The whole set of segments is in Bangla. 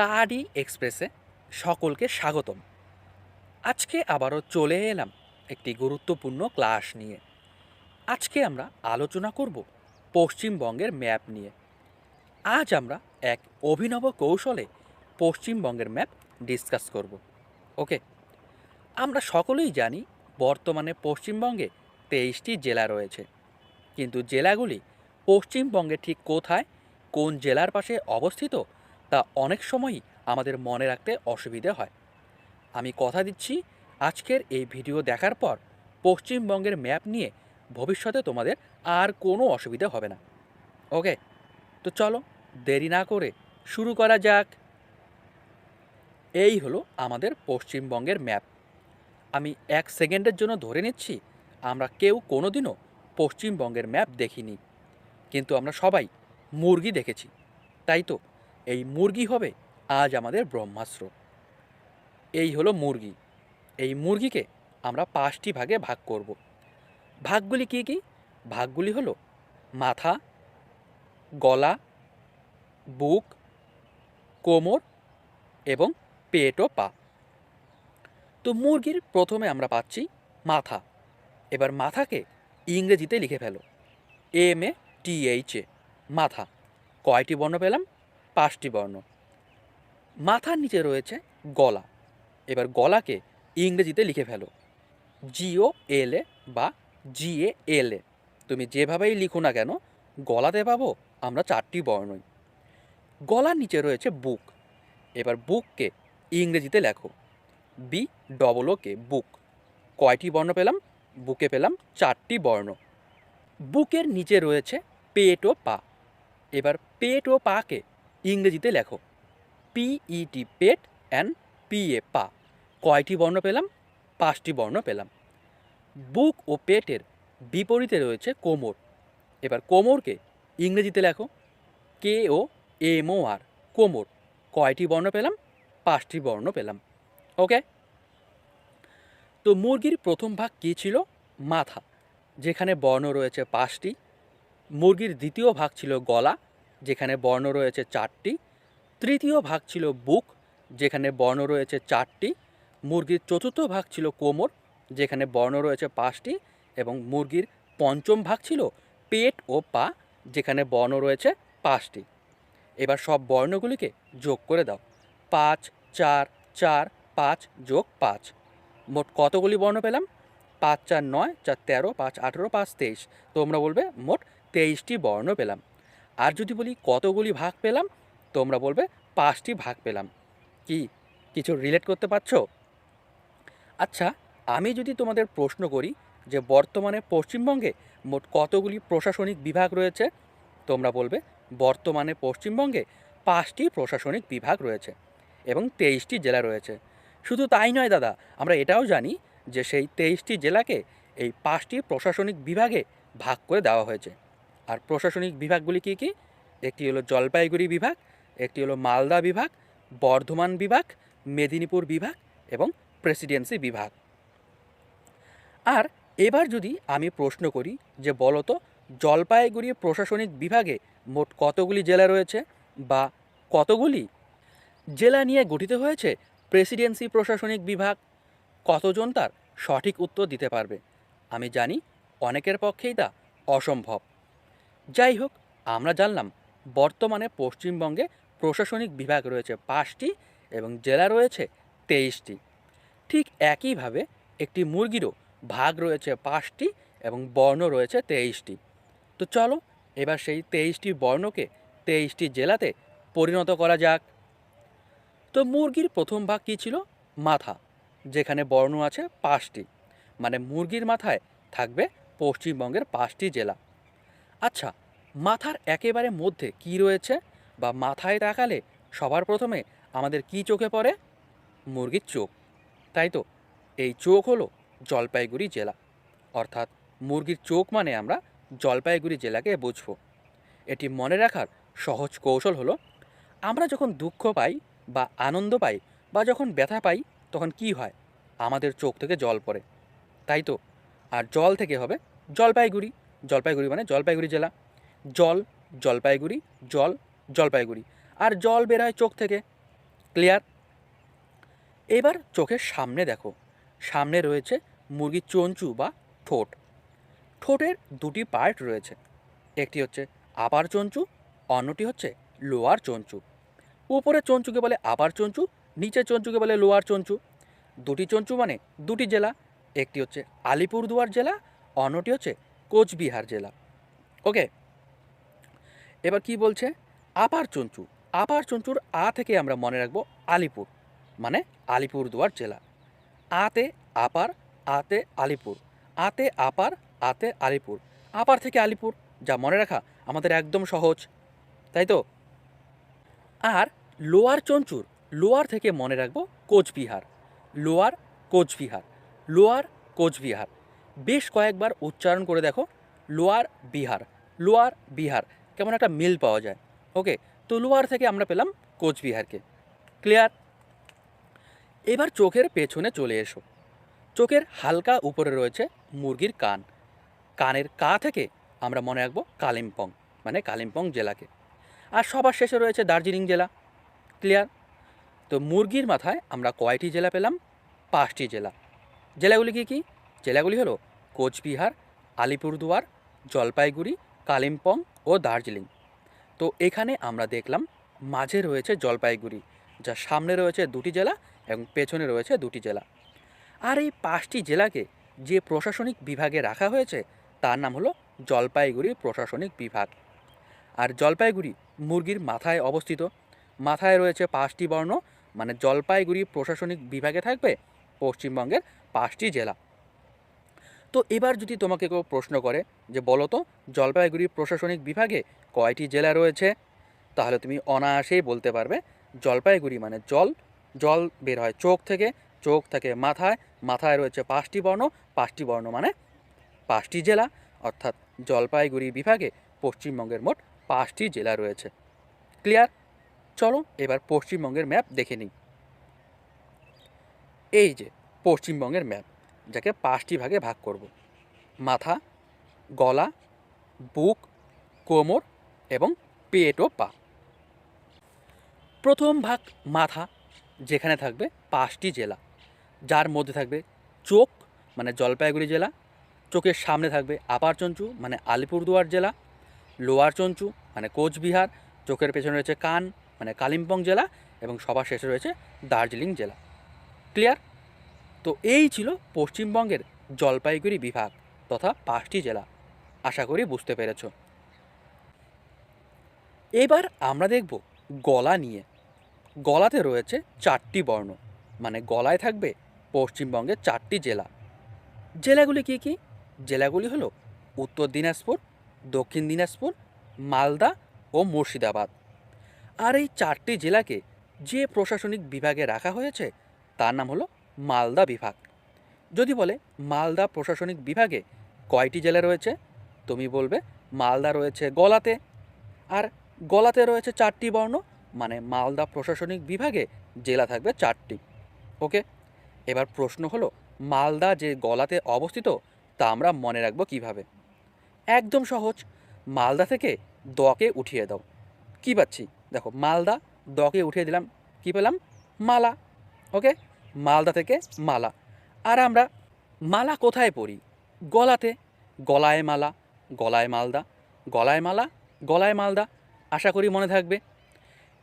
স্টাডি এক্সপ্রেসে সকলকে স্বাগতম। আজকে আবারও চলে এলাম একটি গুরুত্বপূর্ণ ক্লাস নিয়ে। আজকে আমরা আলোচনা করব পশ্চিমবঙ্গের ম্যাপ নিয়ে। আজ আমরা এক অভিনব কৌশলে পশ্চিমবঙ্গের ম্যাপ ডিসকাস করব। ওকে? আমরা সকলেই জানি বর্তমানে পশ্চিমবঙ্গে তেইশটি জেলা রয়েছে। কিন্তু জেলাগুলি পশ্চিমবঙ্গে ঠিক কোথায়, কোন জেলার পাশে অবস্থিত তা অনেক সময়ই আমাদের মনে রাখতে অসুবিধে হয়। আমি কথা দিচ্ছি আজকের এই ভিডিও দেখার পর পশ্চিমবঙ্গের ম্যাপ নিয়ে ভবিষ্যতে তোমাদের আর কোনো অসুবিধা হবে না। ওকে, তো চলো দেরি না করে শুরু করা যাক। এই হলো আমাদের পশ্চিমবঙ্গের ম্যাপ। আমি এক সেকেন্ডের জন্য ধরে নিচ্ছি, আমরা কেউ কোনোদিনও পশ্চিমবঙ্গের ম্যাপ দেখিনি। কিন্তু আমরা সবাই মুরগি দেখেছি, তাই তো? এই মুরগি হবে আজ আমাদের ব্রহ্মাস্ত্র। এই হলো মুরগি। এই মুরগিকে আমরা পাঁচটি ভাগে ভাগ করব। ভাগগুলি কী কী? ভাগগুলি হলো মাথা, গলা, বুক, কোমর এবং পেট ও পা। তো মুরগির প্রথমে আমরা পাচ্ছি মাথা। এবার মাথাকে ইংরেজিতে লিখে ফেলো। M A T H A. মাথা। কয়টি বর্ণ পেলাম? পাঁচটি বর্ণ। মাথার নিচে রয়েছে গলা। এবার গলাকে ইংরেজিতে লিখে ফেলো। জিও এল এ বা জি এ এল তুমি যেভাবেই লিখো না কেন, গলাতে পাবো আমরা চারটি বর্ণই। গলার নিচে রয়েছে বুক। এবার বুককে ইংরেজিতে লেখো। B double K book. কয়টি বর্ণ পেলাম? বুকে পেলাম চারটি বর্ণ। বুকের নিচে রয়েছে পেট ও পা। এবার পেট ও পাকে ইংরেজিতে লেখো। P E T pet and P A pa. কয়টি বর্ণ পেলাম? পাঁচটি বর্ণ পেলাম। বুক ও পেটের বিপরীতে রয়েছে কোমর। এবার কোমরকে ইংরেজিতে লেখো। কে ও এম ও আর কোমর। কয়টি বর্ণ পেলাম? পাঁচটি বর্ণ পেলাম। ওকে? তো মুরগির প্রথম ভাগ কী ছিল? মাথা। যেখানে বর্ণ রয়েছে পাঁচটি। মুরগির দ্বিতীয় ভাগ ছিল গলা। যেখানে বর্ণ রয়েছে চারটি। তৃতীয় ভাগ ছিল বুক, যেখানে বর্ণ রয়েছে চারটি। মুরগির চতুর্থ ভাগ ছিল কোমর, যেখানে বর্ণ রয়েছে পাঁচটি। এবং মুরগির পঞ্চম ভাগ ছিল পেট ও পা, যেখানে বর্ণ রয়েছে পাঁচটি। এবার সব বর্ণগুলিকে যোগ করে দাও। পাঁচ, চার চার, পাঁচ যোগ পাঁচ। মোট কতগুলি বর্ণ পেলাম? পাঁচ, চার, নয়, চার, তেরো, পাঁচ, আঠেরো, পাঁচ, তেইশ। তোমরা বলবে মোট তেইশটি বর্ণ পেলাম। আর যদি বলি কতগুলি ভাগ পেলাম, তোমরা বলবে পাঁচটি ভাগ পেলাম। কি, কিছু রিলেট করতে পারছ? আচ্ছা আমি যদি তোমাদের প্রশ্ন করি যে বর্তমানে পশ্চিমবঙ্গে মোট কতগুলি প্রশাসনিক বিভাগ রয়েছে, তোমরা বলবে বর্তমানে পশ্চিমবঙ্গে পাঁচটি প্রশাসনিক বিভাগ রয়েছে এবং তেইশটি জেলা রয়েছে। শুধু তাই নয় দাদা, আমরা এটাও জানি যে সেই তেইশটি জেলাকে এই পাঁচটি প্রশাসনিক বিভাগে ভাগ করে দেওয়া হয়েছে। আর প্রশাসনিক বিভাগগুলি কী কী? একটি হলো জলপাইগুড়ি বিভাগ, একটি হলো মালদা বিভাগ, বর্ধমান বিভাগ, মেদিনীপুর বিভাগ এবং প্রেসিডেন্সি বিভাগ। আর এবার যদি আমি প্রশ্ন করি যে বলো তো, জলপাইগুড়ি প্রশাসনিক বিভাগে মোট কতগুলি জেলা রয়েছে বা কতগুলি জেলা নিয়ে গঠিত হয়েছে প্রেসিডেন্সি প্রশাসনিক বিভাগ? কতজন তার সঠিক উত্তর দিতে পারবে? আমি জানি অনেকের পক্ষেই তা অসম্ভব। যাই হোক, আমরা জানলাম বর্তমানে পশ্চিমবঙ্গে প্রশাসনিক বিভাগ রয়েছে পাঁচটি এবং জেলা রয়েছে তেইশটি। ঠিক একইভাবে একটি মুরগিরও ভাগ রয়েছে পাঁচটি এবং বর্ণ রয়েছে তেইশটি। তো চলো, এবার সেই তেইশটি বর্ণকে তেইশটি জেলাতে পরিণত করা যাক। তো মুরগির প্রথম ভাগ কী ছিল? মাথা, যেখানে বর্ণ আছে পাঁচটি। মানে মুরগির মাথায় থাকবে পশ্চিমবঙ্গের পাঁচটি জেলা। আচ্ছা মাথার একেবারে মধ্যে কি রয়েছে বা মাথায় তাকালে সবার প্রথমে আমাদের কি চোখে পড়ে? মুরগির চোখ। তাই তো, এই চোখ হলো জলপাইগুড়ি জেলা। অর্থাৎ মুরগির চোখ মানে আমরা জলপাইগুড়ি জেলাকে বুঝব। এটি মনে রাখার সহজ কৌশল হলো, আমরা যখন দুঃখ পাই বা আনন্দ পাই বা যখন ব্যথা পাই, তখন কি হয়? আমাদের চোখ থেকে জল পড়ে। তাই তো, আর জল থেকে হবে জলপাইগুড়ি। জলপাইগুড়ি মানে জলপাইগুড়ি জেলা। জল, জলপাইগুড়ি জল, জলপাইগুড়ি। আর জল বের হয় চোখ থেকে। ক্লিয়ার এবার চোখের সামনে দেখো। সামনে রয়েছে মুরগির চঞ্চু বা ঠোঁট। ঠোঁটের দুটি পার্ট রয়েছে। একটি হচ্ছে আপার চঞ্চু, অন্যটি হচ্ছে লোয়ার চঞ্চু। উপরের চঞ্চুকে বলে আপার চঞ্চু নিচের চঞ্চুকে বলে লোয়ার চঞ্চু। দুটি চঞ্চু মানে দুটি জেলা। একটি হচ্ছে আলিপুরদুয়ার জেলা, অন্যটি হচ্ছে কোচবিহার জেলা। ওকে এবার কি বলছে? আপার চঞ্চু। আপার চঞ্চুর আ থেকে আমরা মনে রাখব আলিপুর। মানে আলিপুরদুয়ার জেলা। আতে আপার, আতে আলিপুর। আতে আপার, আতে আলিপুর। আপার থেকে আলিপুর, যা মনে রাখা আমাদের একদম সহজ। তাই তো? আর লোয়ার চঞ্চুর, লোয়ার থেকে মনে রাখব কোচবিহার। লোয়ার কোচবিহার। লোয়ার, কোচবিহার। বেশ কয়েকবার উচ্চারণ করে দেখো। লোয়ার, বিহার। লোয়ার, বিহার। কেমন একটা মিল পাওয়া যায়। ওকে তো লোয়ার থেকে আমরা পেলাম কোচবিহারকে। ক্লিয়ার এবার চোখের পেছনে চলে এসো। চোখের হালকা উপরে রয়েছে মুরগির কান। কানের কা থেকে আমরা মনে রাখব কালিম্পং মানে কালিম্পং জেলাকে। আর সবার শেষে রয়েছে দার্জিলিং জেলা। ক্লিয়ার তো মুরগির মাথায় আমরা কয়টি জেলা পেলাম? পাঁচটি জেলা। জেলাগুলি কী কী? জেলাগুলি হলো কোচবিহার, আলিপুরদুয়ার, জলপাইগুড়ি কালিম্পং ও দার্জিলিং। তো এখানে আমরা দেখলাম মাঝে রয়েছে জলপাইগুড়ি, যা সামনে রয়েছে দুটি জেলা এবং পেছনে রয়েছে দুটি জেলা। আর এই পাঁচটি জেলাকে যে প্রশাসনিক বিভাগে রাখা হয়েছে, তার নাম হলো জলপাইগুড়ি প্রশাসনিক বিভাগ। আর জলপাইগুড়ি মুরগির মাথায় অবস্থিত। মাথায় রয়েছে পাঁচটি বর্ণ মানে জলপাইগুড়ি প্রশাসনিক বিভাগে থাকবে পশ্চিমবঙ্গের পাঁচটি জেলা। তো এবার যদি তোমাকে কেউ প্রশ্ন করে যে বলো তো, জলপাইগুড়ি প্রশাসনিক বিভাগে কয়টি জেলা রয়েছে? তাহলে তুমি অনায়াসেই বলতে পারবে, জলপাইগুড়ি মানে জল জল বের হয় চোখ থেকে চোখ থেকে মাথায় মাথায় রয়েছে পাঁচটি বর্ণ পাঁচটি বর্ণ মানে পাঁচটি জেলা, অর্থাৎ জলপাইগুড়ি বিভাগে পশ্চিমবঙ্গের মোট পাঁচটি জেলা রয়েছে। ক্লিয়ার? চলো এবার পশ্চিমবঙ্গের ম্যাপ দেখে নিই। এই যে পশ্চিমবঙ্গের ম্যাপ, যাকে পাঁচটি ভাগে ভাগ করব, মাথা গলা, বুক, কোমর এবং পেট ও পা। প্রথম ভাগ মাথা, যেখানে থাকবে পাঁচটি জেলা। যার মধ্যে থাকবে চোখ মানে জলপাইগুড়ি জেলা। চোখের সামনে থাকবে আপার চঞ্চু মানে আলিপুরদুয়ার জেলা। লোয়ার চঞ্চু মানে কোচবিহার। চোখের পেছনে রয়েছে কান মানে কালিম্পং জেলা এবং সবার শেষে রয়েছে দার্জিলিং জেলা। ক্লিয়ার? তো এই ছিল পশ্চিমবঙ্গের জলপাইগুড়ি বিভাগ তথা পাঁচটি জেলা। আশা করি বুঝতে পেরেছ। এবার আমরা দেখব গলা নিয়ে। গলাতে রয়েছে চারটি বর্ণ মানে গলায় থাকবে পশ্চিমবঙ্গের চারটি জেলা। জেলাগুলি কী কী? জেলাগুলি হলো উত্তর দিনাজপুর, দক্ষিণ দিনাজপুর, মালদা ও মুর্শিদাবাদ। আর এই চারটি জেলাকে যে প্রশাসনিক বিভাগে রাখা হয়েছে, তার নাম হলো মালদা বিভাগ। যদি বলে মালদা প্রশাসনিক বিভাগে কয়টি জেলা রয়েছে? তুমি বলবে, মালদা রয়েছে গলাতে। আর গলাতে রয়েছে চারটি বর্ণ মানে মালদা প্রশাসনিক বিভাগে জেলা থাকবে চারটি। ওকে? এবার প্রশ্ন হলো, মালদা যে গলাতে অবস্থিত, তা আমরা মনে রাখব কীভাবে? একদম সহজ। মালদা থেকে দকে উঠিয়ে দাও। কী পাচ্ছি? দেখো, মালদা, দকে উঠিয়ে দিলাম। কী পেলাম? মালা। ওকে? মালদা থেকে মালা। আর আমরা মালা কোথায় পরি গলাতে। গলায় মালা। গলায় মালদা, গলায় মালা, গলায় মালদা, আশা করি মনে থাকবে।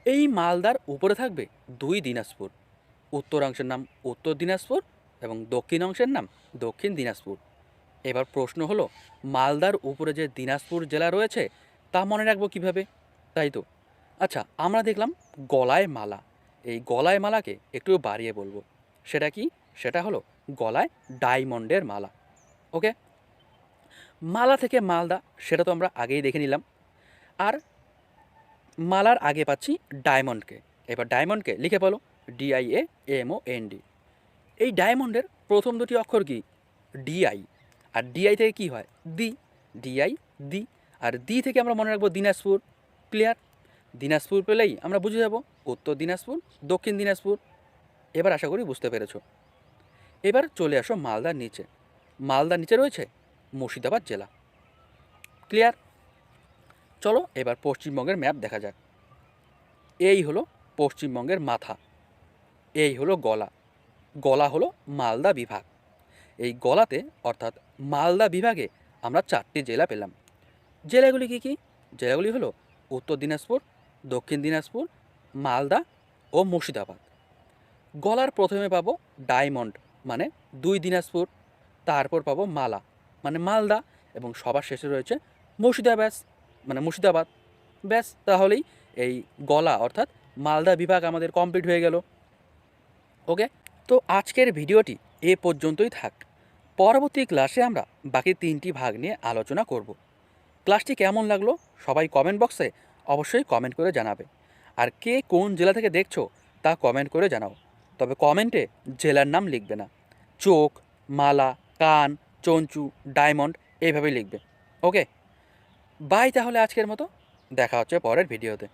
এই মালদার উপরে থাকবে দুই দিনাজপুর। উত্তরাংশের নাম উত্তর দিনাজপুর এবং দক্ষিণ অংশের নাম দক্ষিণ দিনাজপুর। এবার প্রশ্ন হলো, মালদার উপরে যে দিনাজপুর জেলা রয়েছে, তা মনে রাখব কীভাবে? তাই তো? আচ্ছা আমরা দেখলাম গলায় মালা। এই গলায় মালাকে একটু বাড়িয়ে বলব। সেটা কি? সেটা হলো গলায় ডায়মন্ডের মালা। ওকে? মালা থেকে মালদা, সেটা তো আমরা আগেই দেখে নিলাম। আর মালার আগে পাচ্ছি ডায়মন্ডকে। এবার ডায়মন্ডকে লিখে বলো D I A M O N D এই ডায়মন্ডের প্রথম দুটি অক্ষর কি? ডিআই আর ডিআই থেকে কি হয়? দি ডিআই দি আর দি থেকে আমরা মনে রাখব দিনাজপুর ক্লিয়ার দিনাজপুর পেলেই আমরা বুঝে যাব উত্তর দিনাজপুর, দক্ষিণ দিনাজপুর। এবার আশা করি বুঝতে পেরেছ। এবার চলে আসো মালদার নিচে। মালদার নিচে রয়েছে মুর্শিদাবাদ জেলা। ক্লিয়ার চলো এবার পশ্চিমবঙ্গের ম্যাপ দেখা যাক। এই হলো পশ্চিমবঙ্গের মাথা। এই হলো গলা। গলা হলো মালদা বিভাগ। এই গলাতে, অর্থাৎ মালদা বিভাগে আমরা চারটি জেলা পেলাম। জেলাগুলি কী কী? জেলাগুলি হলো উত্তর দিনাজপুর, দক্ষিণ দিনাজপুর, মালদা ও মুর্শিদাবাদ। গলার প্রথমে পাবো ডায়মন্ড মানে দুই দিনাজপুর। তারপর পাবো মালা। মানে মালদা এবং সবার শেষে রয়েছে মুর্শিদাবাদ মানে মুর্শিদাবাদ। ব্যাস, তাহলেই এই গলা অর্থাৎ মালদা বিভাগ আমাদের কমপ্লিট হয়ে গেল। ওকে তো আজকের ভিডিওটি এ পর্যন্তই থাক। পরবর্তী ক্লাসে আমরা বাকি তিনটি ভাগ নিয়ে আলোচনা করব। ক্লাসটি কেমন লাগল সবাই কমেন্ট বক্সে অবশ্যই কমেন্ট করে জানাবে। আর কে কোন জেলা থেকে দেখছ তা কমেন্ট করে জানাও। তবে কমেন্টে জেলার নাম লিখবে না। চোখ, মালা, কান চঞ্চু ডায়মন্ড এইভাবেই লিখবে। ওকে? বাই তাহলে আজকের মতো। দেখা হচ্ছে পরের ভিডিওতে।